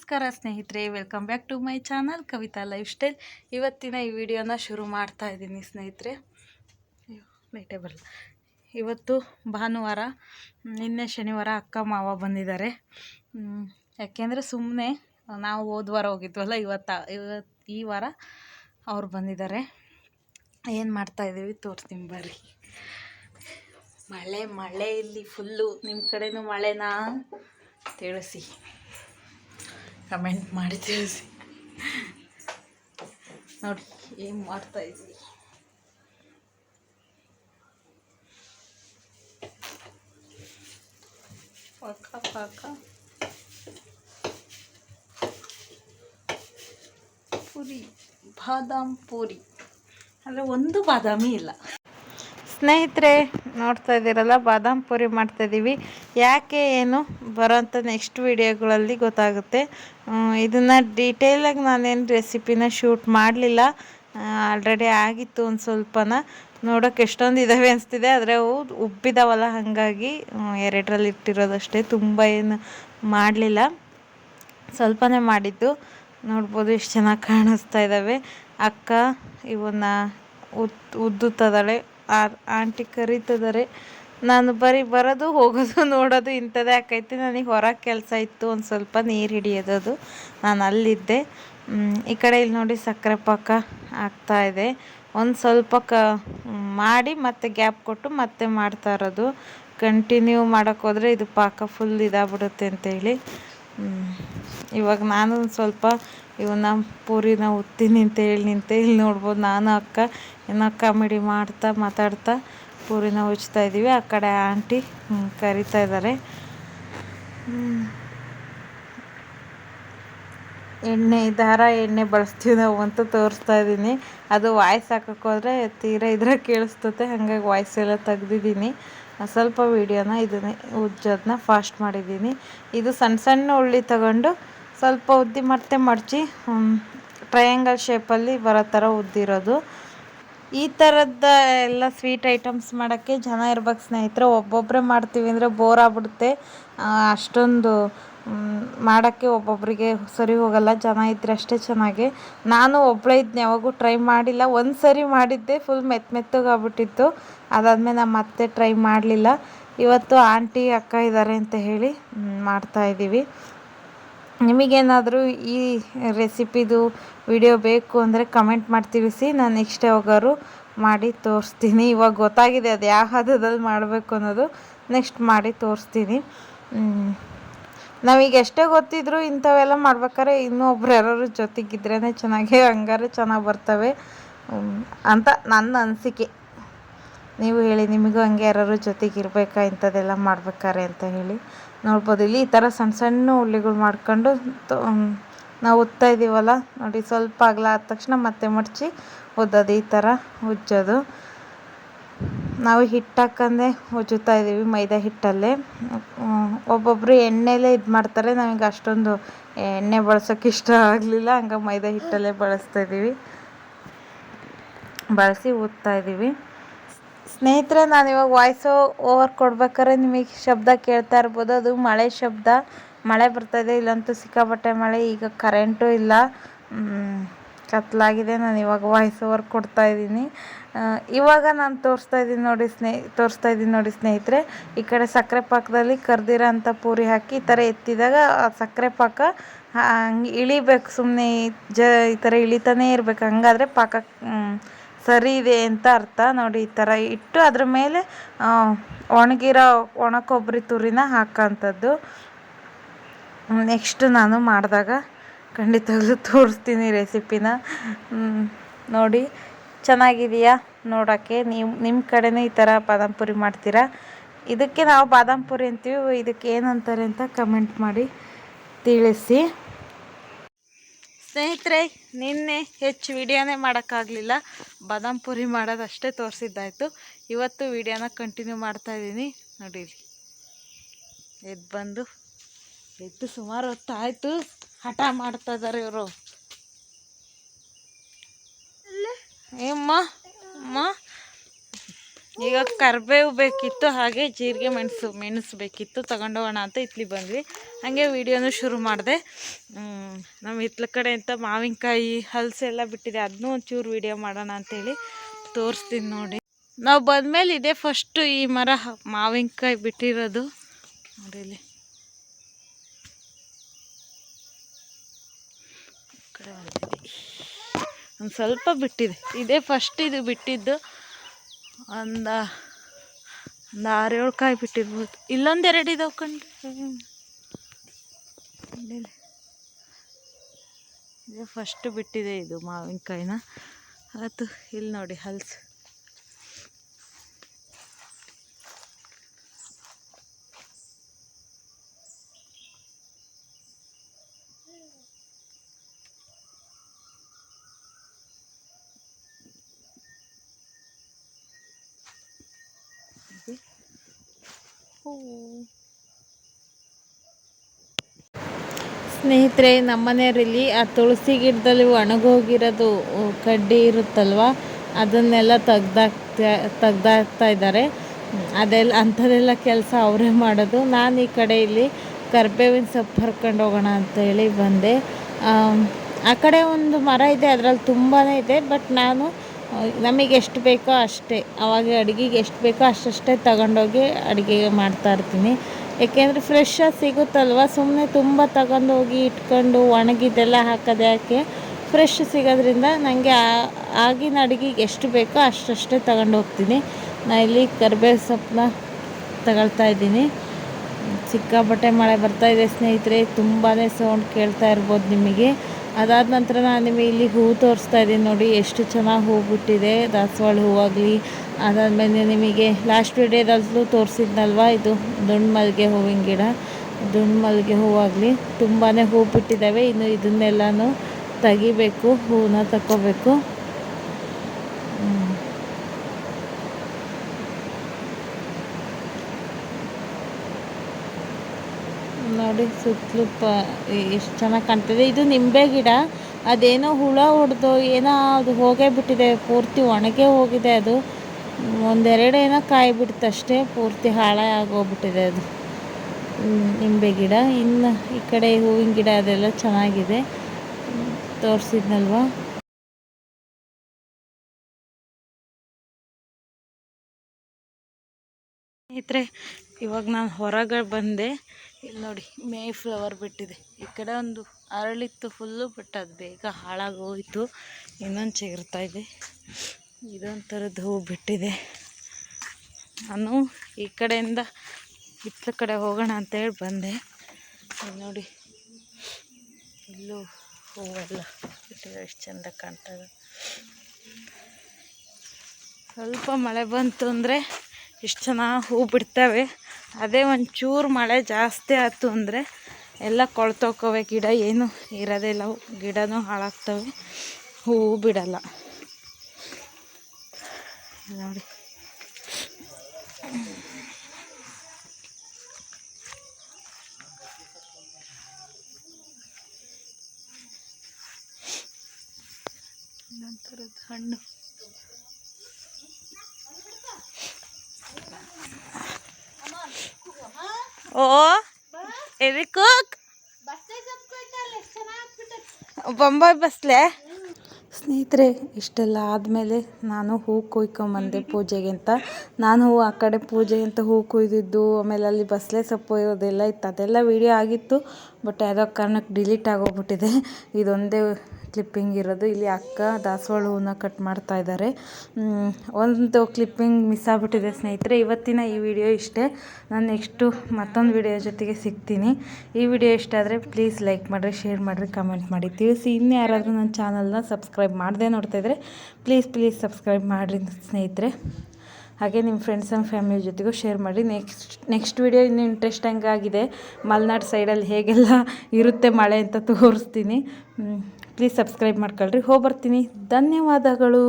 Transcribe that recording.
ನಮಸ್ಕಾರ ಸ್ನೇಹಿತರೆ welcome back to my channel Kavita lifestyle ಇವತ್ತಿನ ಈ ವಿಡಿಯೋನ ಶುರು ಮಾಡ್ತಾ ಇದ್ದೀನಿ ಸ್ನೇಹಿತರೆ. ಲೈಟೇ ಬರಲ್ಲ. ಇವತ್ತು ಭಾನುವಾರ, ನಿನ್ನೆ ಶನಿವಾರ ಅಕ್ಕ ಮಾವ ಬಂದಿದ್ದಾರೆ. ಯಾಕೆಂದರೆ ಸುಮ್ಮನೆ ನಾವು ಹೋದ ವಾರ ಹೋಗಿದ್ವಲ್ಲ, ಇವತ್ತು ಇವತ್ತು ಈ ವಾರ ಅವ್ರು ಬಂದಿದ್ದಾರೆ. ಏನು ಮಾಡ್ತಾ ಇದ್ದೀವಿ ತೋರಿಸ್ತೀನಿ ಬರ್ರಿ. ಮಳೆ ಮಳೆ ಇಲ್ಲಿ ಫುಲ್ಲು ನಿಮ್ಮ ಕಡೆನೂ ಮಳೆನಾ? ತಿಳಿಸಿ. ಕಮೆಂಟ್ ಮಾಡಿ ತಿಳಿಸಿ. ನೋಡಿ, ಏನು ಮಾಡ್ತಾ ಇದ್ದೀವಿ ಪಾಕ ಪಾಕ ಪುರಿ, ಬಾದಾಮ್ ಪೂರಿ. ಅಂದರೆ ಒಂದು ಬಾದಾಮಿ ಇಲ್ಲ. ಸ್ನೇಹಿತರೆ ನೋಡ್ತಾ ಇದ್ದೀರಲ್ಲ, ಬಾದಾಮ್ ಪೂರಿ ಮಾಡ್ತಾಯಿದ್ದೀವಿ ಯಾಕೆ ಏನು ಬರೋಂಥ ನೆಕ್ಸ್ಟ್ ವಿಡಿಯೋಗಳಲ್ಲಿ ಗೊತ್ತಾಗುತ್ತೆ. ಇದನ್ನು ಡೀಟೇಲಾಗಿ ನಾನೇನು ರೆಸಿಪಿನ ಶೂಟ್ ಮಾಡಲಿಲ್ಲ. ಆಲ್ರೆಡಿ ಆಗಿತ್ತು ಒಂದು ಸ್ವಲ್ಪನ. ನೋಡೋಕೆ ಎಷ್ಟೊಂದು ಇದ್ದಾವೆ ಅನಿಸ್ತಿದೆ, ಆದರೆ ಅವು ಉಬ್ಬಿದಾವಲ್ಲ ಹಾಗಾಗಿ ಎರಡರಲ್ಲಿ ಇಟ್ಟಿರೋದಷ್ಟೇ. ತುಂಬ ಏನು ಮಾಡಲಿಲ್ಲ. ಸ್ವಲ್ಪನೇ ಮಾಡಿದ್ದು. ನೋಡ್ಬೋದು ಎಷ್ಟು ಚೆನ್ನಾಗಿ ಕಾಣಿಸ್ತಾ ಇದ್ದಾವೆ ಅಕ್ಕ ಇವನ್ನ ಉದ್ದು ಉದ್ದುತ್ತದಾಳೆ. ಆಂಟಿ ಕರೀತಿದ್ದಾರೆ ನಾನು ಬರೀ ಬರೋದು, ಹೋಗೋದು, ನೋಡೋದು ಇಂಥದ್ದೇ ಆಕೈತಿ. ನನಗೆ ಹೊರಗೆ ಕೆಲಸ ಇತ್ತು, ಒಂದು ಸ್ವಲ್ಪ ನೀರು ಹಿಡಿಯೋದು ನಾನು ಅಲ್ಲಿದ್ದೆ. ಈ ಕಡೆ ಇಲ್ಲಿ ನೋಡಿ ಸಕ್ಕರೆ ಪಾಕ ಆಗ್ತಾ ಇದೆ. ಒಂದು ಸ್ವಲ್ಪ ಕ, ಮಾಡಿ ಮತ್ತೆ ಗ್ಯಾಪ್ ಕೊಟ್ಟು ಮತ್ತೆ ಮಾಡ್ತಾ ಇರೋದು. ಕಂಟಿನ್ಯೂ ಮಾಡೋಕ್ಕೋದ್ರೆ ಇದು ಪಾಕ ಫುಲ್ ಇದಾಗ್ಬಿಡುತ್ತೆ ಅಂತೇಳಿ. ಇವಾಗ ನಾನು ಸ್ವಲ್ಪ ಇವನ್ನ ಪೂರಿನ ಉತ್ತೀನಿ ಅಂತ ಹೇಳಿ ನಿಂತೆ ಇಲ್ಲಿ ನೋಡ್ಬೋದು. ನಾನು ಅಕ್ಕ, ಇನ್ನು ಕಾಮಿಡಿ ಮಾಡ್ತಾ ಮಾತಾಡ್ತಾ ಪೂರಿನ ಉಜ್ತಾ ಇದ್ದೀವಿ ಆ ಕಡೆ ಆಂಟಿ ಕರಿತಾ ಇದ್ದಾರೆ ಎಣ್ಣೆ, ದಾರ ಎಣ್ಣೆ ಬಳಸ್ತೀವಿ ನಾವು ಅಂತ ತೋರಿಸ್ತಾ ಇದ್ದೀನಿ ಅದು ವಾಯ್ಸ್ ಹಾಕಕ್ಕೆ ಹೋದರೆ ತೀರಾ ಇದ್ರೆ ಕೇಳಿಸ್ತತೆ ಹಾಗಾಗಿ ವಾಯ್ಸ್ ಎಲ್ಲ ತೆಗ್ದಿದ್ದೀನಿ. ಸ್ವಲ್ಪ ವೀಡಿಯೋನ ಇದನ್ನೇ ಉಜ್ಜೋದನ್ನ ಫಾಸ್ಟ್ ಮಾಡಿದ್ದೀನಿ. ಇದು ಸಣ್ಣ ಸಣ್ಣ ಉಳ್ಳಿ ತಗೊಂಡು ಸ್ವಲ್ಪ ಉದ್ದಿ ಮತ್ತೆ ಮಡಚಿ ಟ್ರಯಾಂಗಲ್ ಶೇಪಲ್ಲಿ ಬರೋ ಥರ ಉದ್ದಿರೋದು. ಈ ಥರದ ಎಲ್ಲ ಸ್ವೀಟ್ ಐಟಮ್ಸ್ ಮಾಡೋಕ್ಕೆ ಜನ ಇರ್ಬೇಕು ಸ್ನೇಹಿತರೆ. ಒಬ್ಬೊಬ್ಬರೇ ಮಾಡ್ತೀವಿ ಅಂದರೆ ಬೋರ್ ಆಗ್ಬಿಡುತ್ತೆ. ಅಷ್ಟೊಂದು ಮಾಡೋಕ್ಕೆ ಒಬ್ಬೊಬ್ಬರಿಗೆ ಸರಿ ಹೋಗಲ್ಲ. ಜನ ಇದ್ದರೆ ಅಷ್ಟೇ ಚೆನ್ನಾಗಿ. ನಾನು ಒಬ್ಬಳೇ ಇದ್ನ ಯಾವಾಗೂ ಟ್ರೈ ಮಾಡಿಲ್ಲ. ಒಂದು ಸರಿ ಮಾಡಿದ್ದೆ ಫುಲ್ ಮೆತ್ತ ಮೆತ್ತಗಾಗ್ಬಿಟ್ಟಿತ್ತು ಅದಾದಮೇಲೆ ನಾನು ಮತ್ತೆ ಟ್ರೈ ಮಾಡಲಿಲ್ಲ. ಇವತ್ತು ಆಂಟಿ, ಅಕ್ಕ ಇದ್ದಾರೆ ಅಂತ ಹೇಳಿ ಮಾಡ್ತಾಯಿದ್ದೀವಿ ನಿಮಗೇನಾದರೂ ಈ ರೆಸಿಪಿದು ವಿಡಿಯೋ ಬೇಕು ಅಂದರೆ ಕಮೆಂಟ್ ಮಾಡಿ ತಿಳಿಸಿ ನಾನು ನೆಕ್ಸ್ಟ್ ಯಾವಾಗಾದ್ರು ಮಾಡಿ ತೋರಿಸ್ತೀನಿ. ಇವಾಗ ಗೊತ್ತಾಗಿದೆ ಅದು ಯಾವ ಹದದಲ್ಲಿ ಮಾಡಬೇಕು ಅನ್ನೋದು. ನೆಕ್ಸ್ಟ್ ಮಾಡಿ ತೋರಿಸ್ತೀನಿ. ನಾವೀಗ ಎಷ್ಟೇ ಗೊತ್ತಿದ್ರು ಇಂಥವೆಲ್ಲ ಮಾಡ್ಬೇಕಾದ್ರೆ ಇನ್ನೂ ಒಬ್ರು ಯಾರು ಜೊತೆಗಿದ್ರೇ ಚೆನ್ನಾಗಿ, ಹಂಗಾರೆ ಚೆನ್ನಾಗಿ ಬರ್ತವೆ. ಅಂತ ನನ್ನ ಅನಿಸಿಕೆ. ನೀವು ಹೇಳಿ, ನಿಮಗೂ ಹಂಗೆ ಯಾರು ಜೊತೆಗಿರ್ಬೇಕಾ ಇಂಥದ್ದೆಲ್ಲ ಮಾಡ್ಬೇಕಾರೆ ಅಂತ ಹೇಳಿ. ನೋಡ್ಬೋದು. ಇಲ್ಲಿ ಈ ಥರ ಸಣ್ಣ ಸಣ್ಣ ಉಳ್ಳಿಗಳು ಮಾಡ್ಕೊಂಡು ನಾವು ಉತ್ತಾ ಇದ್ದೀವಲ್ಲ? ನೋಡಿ, ಸ್ವಲ್ಪ ಅಗಲ ಆದ ತಕ್ಷಣ ಮತ್ತೆ ಮಡಚಿ ಉದ್ದೋದು ಈ ಥರ ಉಜ್ಜೋದು. ನಾವು ಹಿಟ್ಟು ಹಾಕಂದೆ ಉಜ್ಜುತ್ತಾ ಇದ್ದೀವಿ ಮೈದಾ ಹಿಟ್ಟಲ್ಲೇ. ಒಬ್ಬೊಬ್ಬರು ಎಣ್ಣೆಲೇ ಇದು ಮಾಡ್ತಾರೆ. ನಮಗೆ ಅಷ್ಟೊಂದು ಎಣ್ಣೆ ಬಳಸೋಕೆ ಇಷ್ಟ ಆಗಲಿಲ್ಲ. ಹಂಗೆ ಮೈದಾ ಹಿಟ್ಟಲ್ಲೇ ಬಳಸ್ತಾ ಇದ್ದೀವಿ. ಬಳಸಿ ಉತ್ತಾ ಇದ್ದೀವಿ. ಸ್ನೇಹಿತರೆ, ನಾನು ಇವಾಗ ವಾಯ್ಸ್ ಓವರ್ ಕೊಡ್ಬೇಕಾದ್ರೆ ನಿಮಗೆ ಶಬ್ದ ಕೇಳ್ತಾ ಇರ್ಬೋದು. ಅದು ಮಳೆ ಶಬ್ದ. ಮಳೆ ಬರ್ತಾಯಿದೆ ಇಲ್ಲಂತೂ ಸಿಕ್ಕಾಪಟ್ಟೆ ಮಳೆ. ಈಗ ಕರೆಂಟು ಇಲ್ಲ. ಕತ್ಲಾಗಿದೆ. ನಾನು ಇವಾಗ ವಾಯ್ಸ್ ಓವರ್ ಕೊಡ್ತಾ ಇದ್ದೀನಿ. ಇವಾಗ ನಾನು ತೋರಿಸ್ತಾ ಇದ್ದೀನಿ ನೋಡಿ ಸ್ನೇ ತೋರಿಸ್ತಾ ಇದ್ದೀನಿ ನೋಡಿ ಸ್ನೇಹಿತರೆ. ಈ ಕಡೆ ಸಕ್ಕರೆ ಪಾಕದಲ್ಲಿ ಕರ್ದಿರೋ ಅಂಥ ಪೂರಿ ಹಾಕಿ ಈ ಥರ ಎತ್ತಿದಾಗ ಸಕ್ಕರೆ ಪಾಕ ಹಂಗೆ ಇಳಿಬೇಕು. ಸುಮ್ಮನೆ ಜ ಈ ಥರ ಇಳಿತಾನೇ ಇರಬೇಕು. ಹಂಗಾದ್ರೆ ಪಾಕ ಸರಿ ಇದೆ ಅಂತ ಅರ್ಥ. ನೋಡಿ, ಈ ಥರ ಇಟ್ಟು ಅದ್ರ ಮೇಲೆ ಒಣಗಿರೋ ಒಣ ಕೊಬ್ಬರಿ ತುರಿನ ಹಾಕೋಂಥದ್ದು. ನೆಕ್ಸ್ಟ್ ನಾನು ಮಾಡಿದಾಗ ಖಂಡಿತವಾಗ್ಲೂ ತೋರಿಸ್ತೀನಿ ರೆಸಿಪಿನ. ನೋಡಿ, ಚೆನ್ನಾಗಿದೆಯಾ ನೋಡೋಕ್ಕೆ. ನೀವು, ನಿಮ್ಮ ಕಡೆನೇ ಈ ಥರ ಬಾದಾಮ್ ಪುರಿ ಮಾಡ್ತೀರಾ? ಇದಕ್ಕೆ ನಾವು ಬಾದಾಮ್ ಪುರಿ ಅಂತೀವಿ. ಇದಕ್ಕೆ ಏನು ಅಂತಾರೆ ಅಂತ ಕಮೆಂಟ್ ಮಾಡಿ ತಿಳಿಸಿ. ಸ್ನೇಹಿತರೆ ನಿನ್ನೆ ಹೆಚ್ಚು ವಿಡಿಯೋನೇ ಮಾಡೋಕ್ಕಾಗಲಿಲ್ಲ. ಬಾದಾಮ್ ಪುರಿ ಮಾಡೋದಷ್ಟೇ ತೋರಿಸಿದ್ದಾಯಿತು. ಇವತ್ತು ವಿಡಿಯೋನ ಕಂಟಿನ್ಯೂ ಮಾಡ್ತಾ ಇದ್ದೀನಿ. ನೋಡಿ ಎದ್ದು ಬಂದು ಎದ್ದು ಸುಮಾರು ಹೊತ್ತಾಯಿತು. ಹಠ ಮಾಡ್ತಾ ಇದ್ದಾರೆ ಇವರು. ಏಮ್ಮ ಅಮ್ಮ. ಈಗ ಕರಿಬೇವು ಬೇಕಿತ್ತು, ಹಾಗೆ ಜೀರಿಗೆ ಮೆಣಸು ಮೆಣಸು ಬೇಕಿತ್ತು, ತಗೊಂಡೋಗೋಣ ಅಂತ ಇತ್ಲಿ ಬಂದ್ವಿ. ಹಾಗೆ ವೀಡಿಯೋನು ಶುರು ಮಾಡಿದೆ. ನಮ್ಮ ಹಿತ್ಲ ಕಡೆ ಅಂತ ಮಾವಿನಕಾಯಿ, ಹಲಸು ಎಲ್ಲ ಬಿಟ್ಟಿದೆ ಅದನ್ನೂ ಒಂಚೂರು ವಿಡಿಯೋ ಮಾಡೋಣ ಅಂತೇಳಿ ತೋರಿಸ್ತೀನಿ ನೋಡಿ. ನಾವು ಬಂದಮೇಲೆ ಇದೆ ಫಸ್ಟು ಈ ಮರ ಮಾವಿನಕಾಯಿ ಬಿಟ್ಟಿರೋದು. ನೋಡಿ ಇಲ್ಲಿ ಈ ಬಂದಿದೆ ಒಂದು ಸ್ವಲ್ಪ ಬಿಟ್ಟಿದೆ. ಇದೇ ಫಸ್ಟ್ ಇದು ಬಿಟ್ಟಿದ್ದು. ಒಂದು ಒಂದು ಆರೇಳು ಕಾಯಿ ಬಿಟ್ಟಿರ್ಬೋದು. ಇಲ್ಲೊಂದು ಎರಡು ಇದಾವೆ ಇಲ್ಲಿ. ಫಸ್ಟ್ ಬಿಟ್ಟಿದೆ ಇದು ಮಾವಿನಕಾಯಿನ. ಆಯ್ತು, ಇಲ್ಲಿ ನೋಡಿ, ಹಲ್ಸು. ಸ್ನೇಹಿತರೆ ನಮ್ಮನೆಯವರಲ್ಲಿ ಆ ತುಳಸಿ ಗಿಡದಲ್ಲಿ ಒಣಗೋಗಿರೋದು ಕಡ್ಡಿ ಇರುತ್ತಲ್ವ? ಅದನ್ನೆಲ್ಲ ತೆಗ್ದಾಕ್ತಾ ತೆಗ್ದಾಕ್ತಾ ಇದ್ದಾರೆ. ಅದೆಲ್ಲ, ಅಂಥದ್ದೆಲ್ಲ ಕೆಲಸ ಅವರೇ ಮಾಡೋದು. ನಾನು ಈ ಕಡೆ ಇಲ್ಲಿ ಕರ್ಬೇವಿನ ಸೊಪ್ಪು ಹರ್ಕೊಂಡು ಹೋಗೋಣ ಅಂತ ಹೇಳಿ ಬಂದೆ. ಆ ಕಡೆ ಒಂದು ಮರ ಇದೆ, ಅದರಲ್ಲಿ ತುಂಬಾ ಇದೆ, ಬಟ್ ನಾನು ನಮಗೆ ಎಷ್ಟು ಬೇಕೋ ಅಷ್ಟೇ. ಅವಾಗ ಅಡುಗೆಗೆ ಎಷ್ಟು ಬೇಕೋ ಅಷ್ಟಷ್ಟೇ ತಗೊಂಡೋಗಿ ಅಡುಗೆ ಮಾಡ್ತಾ ಇರ್ತೀನಿ. ಏಕೆಂದರೆ ಫ್ರೆಶ್ಶಾಗಿ ಸಿಗುತ್ತಲ್ವ? ಸುಮ್ಮನೆ ತುಂಬ ತಗೊಂಡೋಗಿ ಇಟ್ಕೊಂಡು ಒಣಗಿದ್ದೆಲ್ಲ ಹಾಕೋದು ಯಾಕೆ? ಫ್ರೆಶ್ ಸಿಗೋದ್ರಿಂದ ನನಗೆ ಆಗಿನ ಅಡುಗೆಗೆ ಎಷ್ಟು ಬೇಕೋ ಅಷ್ಟಷ್ಟೇ ತಗೊಂಡು ಹೋಗ್ತೀನಿ. ನಾನು ಇಲ್ಲಿ ಕರಿಬೇವು ಸೊಪ್ಪನ್ನ ತಗೊಳ್ತಾ ಇದ್ದೀನಿ. ಸಿಕ್ಕಾಪಟ್ಟೆ ಮಳೆ ಬರ್ತಾಯಿದೆ ಸ್ನೇಹಿತರೆ ತುಂಬಾ ಸೌಂಡ್ ಕೇಳ್ತಾ ಇರ್ಬೋದು ನಿಮಗೆ. ಅದಾದ ನಂತರ ನಾನು ನಿಮಗೆ ಇಲ್ಲಿ ಹೂವು ತೋರಿಸ್ತಾ ಇದ್ದೀನಿ ನೋಡಿ, ಎಷ್ಟು ಚೆನ್ನಾಗಿ ಹೂವು ಬಿಟ್ಟಿದೆ. ದಾಸವಾಳ ಹೂವಾಗಲಿ ಅದಾದಮೇಲೆ ನಿಮಗೆ ಲಾಸ್ಟ್ ವಿಡಿಯೋದಲ್ಲೂ ತೋರಿಸಿದ್ನಲ್ವ, ಇದು ದುಂಡು ಮಲ್ಲಿಗೆ ಹೂವಿನ ಗಿಡ. ದುಂಡು ಮಲ್ಲಿಗೆ ಹೂವಾಗಲಿ ತುಂಬಾ ಹೂವು ಬಿಟ್ಟಿದ್ದಾವೆ. ಇನ್ನು ಇದನ್ನೆಲ್ಲನೂ ತೆಗಿಬೇಕು ಹೂವನ್ನ ತಗೋಬೇಕು ನೋಡಿ ಸುತ್ತಲೂ ಪ ಎಷ್ಟು ಚೆನ್ನಾಗಿ ಕಾಣ್ತಿದೆ. ಇದು ನಿಂಬೆ ಗಿಡ. ಅದೇನೋ ಹುಳ ಹೊಡೆದು, ಏನೋ ಅದು ಹೋಗೇ ಬಿಟ್ಟಿದೆ. ಪೂರ್ತಿ ಒಣಗೇ ಹೋಗಿದೆ ಅದು. ಒಂದೆರಡು ಏನೋ ಕಾಯಿ ಬಿಡ್ತಷ್ಟೇ ಪೂರ್ತಿ ಹಾಳೇ ಆಗೋಗ್ಬಿಟ್ಟಿದೆ ಅದು. ನಿಂಬೆ ಗಿಡ. ಇನ್ನು ಈ ಕಡೆ ಹೂವಿನ ಗಿಡ ಅದೆಲ್ಲ ಚೆನ್ನಾಗಿದೆ. ತೋರಿಸಿದ್ನಲ್ವಾ? ಸ್ನೇಹಿತರೆ, ಇವಾಗ ನಾನು ಹೊರಗೆ ಬಂದೆ. ಇಲ್ಲಿ ನೋಡಿ ಮೇ ಫ್ಲವರ್ ಬಿಟ್ಟಿದೆ. ಈ ಕಡೆ ಒಂದು ಅರಳಿತ್ತು ಫುಲ್ಲು ಬಟ್ ಅದು ಬೇಗ ಹಾಳಾಗೋಯಿತು. ಇನ್ನೊಂದು ಚಿಗುರ್ತಾ ಇದೆ. ಇದೊಂಥರದ್ದು ಹೂ ಬಿಟ್ಟಿದೆ. ನಾನು ಈ ಕಡೆಯಿಂದ ಇತ್ತ ಕಡೆ ಹೋಗೋಣ ಅಂತೇಳಿ ಬಂದೆ. ನೋಡಿ, ಇಲ್ಲೂ ಹೂವೆಲ್ಲ ಬಿಟ್ಟಿದೆ. ಎಷ್ಟು ಚೆಂದ ಕಾಣ್ತದೆ ಸ್ವಲ್ಪ ಮಳೆ ಬಂತು ಅಂದರೆ ಎಷ್ಟು ಚೆನ್ನಾಗಿ ಹೂ ಬಿಡ್ತವೆ. ಅದೇ ಒಂಚೂರು ಮಳೆ ಜಾಸ್ತಿ ಆಯ್ತು ಅಂದರೆ ಎಲ್ಲ ಕೊಳ್ತೋಕೋವೆ ಗಿಡ ಏನು ಇರೋದಿಲ್ಲ. ಗಿಡನೂ ಹಾಳಾಗ್ತವೆ. ಹೂವು ಬಿಡಲ್ಲ. ನೋಡಿ. ನಂತರದ ಹಣ್ಣು. ಓ ಎದಕ್ಕೂ ಬೊಂಬಾಯಿ ಬಸ್ಲೆ? ಸ್ನೇಹಿತರೆ ಇಷ್ಟೆಲ್ಲ ಆದಮೇಲೆ ನಾನು ಹೂ ಕೊಯ್ಕೊಂಬಂದೆ ಪೂಜೆಗೆ ಅಂತ. ನಾನು ಹೂ ಆ ಕಡೆ ಪೂಜೆ ಅಂತ ಹೂ ಕುಯ್ದಿದ್ದು ಆಮೇಲೆ ಅಲ್ಲಿ ಬಸ್ಲೆ ಸೊಪ್ಪು ಇರೋದೆಲ್ಲ ಇತ್ತು. ಅದೆಲ್ಲ ವೀಡಿಯೋ ಆಗಿತ್ತು ಬಟ್ ಯಾವುದೋ ಕಾರಣಕ್ಕೆ ಡಿಲೀಟ್ ಆಗೋಗ್ಬಿಟ್ಟಿದೆ. ಇದೊಂದೇ ಕ್ಲಿಪ್ಪಿಂಗ್ ಇರೋದು. ಇಲ್ಲಿ ಅಕ್ಕ ದಾಸವಾಳ ಹೂವನ್ನ ಕಟ್ ಮಾಡ್ತಾ ಇದ್ದಾರೆ ಒಂದು ಕ್ಲಿಪ್ಪಿಂಗ್ ಮಿಸ್ ಆಗಿಬಿಟ್ಟಿದೆ ಸ್ನೇಹಿತರೆ. ಇವತ್ತಿನ ಈ ವಿಡಿಯೋ ಇಷ್ಟೇ. ನಾನು ನೆಕ್ಸ್ಟು ಮತ್ತೊಂದು ವಿಡಿಯೋ ಜೊತೆಗೆ ಸಿಗ್ತೀನಿ. ಈ ವಿಡಿಯೋ ಇಷ್ಟ ಆದರೆ ಪ್ಲೀಸ್ ಲೈಕ್ ಮಾಡಿರಿ ಶೇರ್ ಮಾಡಿರಿ ಕಮೆಂಟ್ ಮಾಡಿ. ತಿಳಿಸಿ ಇನ್ನು ಯಾರಾದರೂ ನನ್ನ ಚಾನಲ್ನ ಸಬ್ಸ್ಕ್ರೈಬ್ ಮಾಡದೆ ನೋಡ್ತಾ ಇದ್ದರೆ ಪ್ಲೀಸ್ ಪ್ಲೀಸ್ ಸಬ್ಸ್ಕ್ರೈಬ್ ಮಾಡಿರಿ ಸ್ನೇಹಿತರೆ. ಹಾಗೆ ನಿಮ್ಮ ಫ್ರೆಂಡ್ಸ್ ಆ್ಯಂಡ್ ಫ್ಯಾಮಿಲಿ ಜೊತೆಗೂ ಶೇರ್ ಮಾಡಿ ನೆಕ್ಸ್ಟ್ ನೆಕ್ಸ್ಟ್ ವಿಡಿಯೋ ಇನ್ನೂ ಇಂಟ್ರೆಸ್ಟಿಂಗ್ ಆಗಿದೆ ಮಲೆನಾಡು ಸೈಡಲ್ಲಿ ಹೇಗೆಲ್ಲ ಇರುತ್ತೆ ಮಳೆ ಅಂತ ತೋರಿಸ್ತೀನಿ. ಪ್ಲೀಸ್ ಸಬ್ಸ್ಕ್ರೈಬ್ ಮಾಡ್ಕೊಳ್ರಿ. ಹೋಗಿ ಬರ್ತೀನಿ ಧನ್ಯವಾದಗಳು.